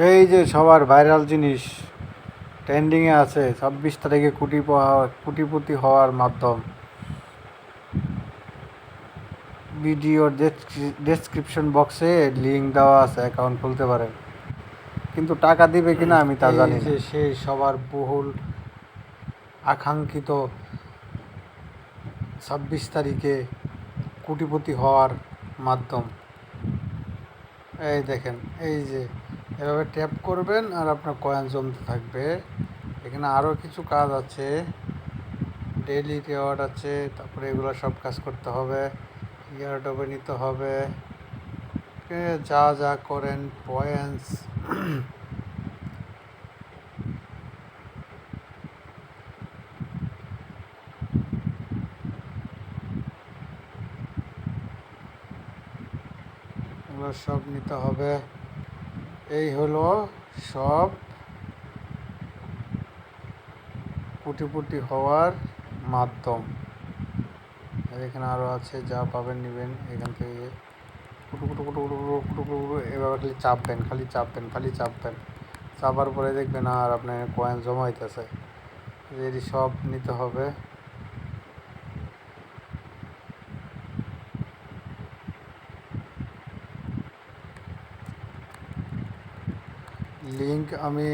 এই যে সবার ভাইরাল জিনিস ট্রেন্ডিংয়ে আছে, ছাব্বিশ তারিখে কোটি কোটিপতি হওয়ার মাধ্যম। ভিডিওর ডেসক্রিপশন বক্সে লিঙ্ক দেওয়া আছে অ্যাকাউন্ট খুলতে পারেন। কিন্তু টাকা দিবে কিনা আমি তা জানি যে সেই সবার বহুল আকাঙ্ক্ষিত ছাব্বিশ তারিখে কোটিপতি হওয়ার মাধ্যম। এই দেখেন, এই যে এভাবে ট্যাপ করবেন আর আপনার কয়েন জমতে থাকবে। এখানে আরও কিছু কাজ আছে। ডেইলি রেওয়ার্ড আছে, তারপরে এগুলো সব কাজ করতে হবে। ইয়ারডবে নিতে হবে। যা যা করেন পয়েন্টস এগুলো সব নিতে হবে। এই হলো সব কুটিপুটি হওয়ার মাধ্যম। এখানে আরও আছে, যা পাবেন, নেবেন। এখান থেকে কুটু কুটু কুটু কুটু কুটু কুটু কুটু এভাবে খালি চাপবেন খালি চাপবেন খালি চাপবেন চাপার পরে দেখবেন আর আপনার কয়েন জমা হইতেছে। এটি সব নিতে হবে। লিঙ্ক আমি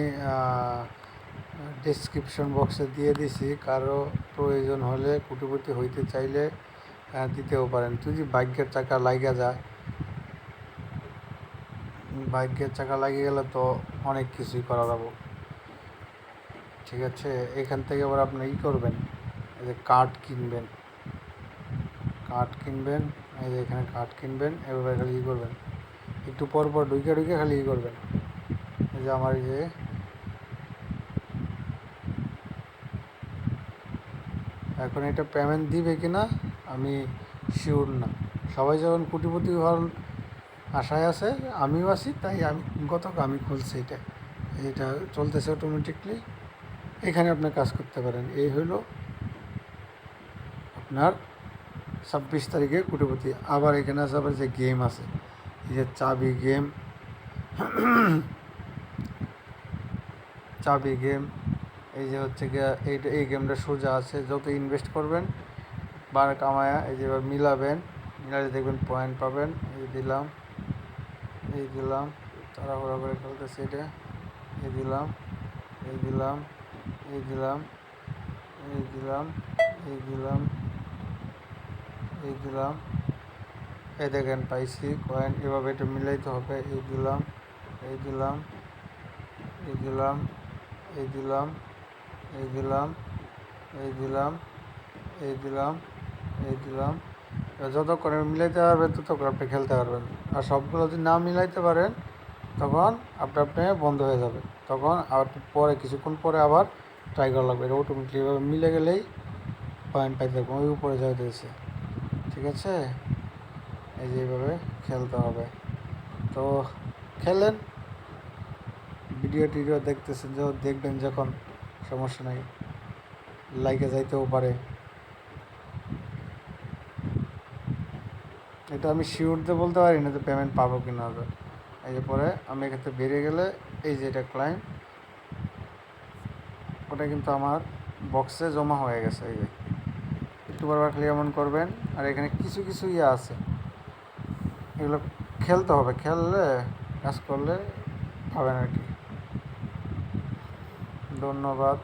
ডেসক্রিপশন বক্সে দিয়ে দিছি। কারও প্রয়োজন হলে কুটিপতি হইতে চাইলে দিতেও পারেন। যদি বাইকের চাকা লাগা যায় বাইকের চাকা লাগিয়ে গেলে তো অনেক কিছুই করা যাব। ঠিক আছে? এখান থেকে আবার আপনি ই করবেন, এই যে কাঠ কিনবেন। কাঠ কিনবেন, এই যে এখানে কাঠ কিনবেন, এভাবে খালি ই করবেন। একটু পর পর ঢুকে ঢুকে খালি ই করবেন। যে আমার এই যে এখন এটা পেমেন্ট দিবে কিনা, আমি শিওর না। সবাই যখন কোটিপতি হওয়ার আশায় আছে, আমিও আছি, তাই আমি গত আমি খুলছি এটা। এটা চলতেছে অটোমেটিকলি এখানে আপনি কাজ করতে পারেন। এই হলো আপনার ছাব্বিশ তারিখে কোটিপতি আবার এখানে আছে আবার যে গেম আছে। এই যে চাবি গেম চাবি গেম এই যে হচ্ছে গিয়ে এইটা এই গেমটা সোজা আছে যত ইনভেস্ট করবেন বার কামায়া এই যে এবার মিলাবেন মিলালে দেখবেন পয়েন্ট পাবেন এই দিলাম এই দিলাম তাড়াহুড়া করে খেলতেছে এটা এই দিলাম এই দিলাম এই দিলাম এই দিলাম এই দিলাম এই দিলাম এই দেখেন পাইছি কয়েন এভাবে এটা মিলাইতে হবে এই দিলাম এই দিলাম এই দিলাম এই দিলাম এই দিলাম এই দিলাম এই দিলাম এই দিলাম। এবার যত করে মিলাইতে পারবেন তত করে আপনি খেলতে পারবেন। আর সবগুলো যদি না মিলাইতে পারেন, তখন আপনি আপনি বন্ধ হয়ে যাবে। তখন আবার পরে, কিছুক্ষণ পরে আবার ট্রাই করা লাগবে। এটা অটোমেটিকলি এভাবে মিলে গেলেই পয়েন্ট পাইতে থাকবে ওই উপরে যাই দিয়েছে। ঠিক আছে? এই যে এইভাবে খেলতে হবে। তো খেলেন। ভিডিও টিডিও দেখতেছেন যে দেখবেন যখন সমস্যা নাই লাইকে যাইতেও পারে। এটা আমি শিওরতে বলতে পারি না যে পেমেন্ট পাবো কি না এই যে পরে আমি এক্ষেত্রে বেরিয়ে গেলে এই যে এটা ক্লাইম ওটা কিন্তু আমার বক্সে জমা হয়ে গেছে, এই যে। একটু বারবার এমন করবেন, আর এখানে কিছু কিছু ইয়ে আছে। এগুলো খেলতে হবে, খেললে, কাজ করলে পাবেন আর কি। ধন্যবাদ।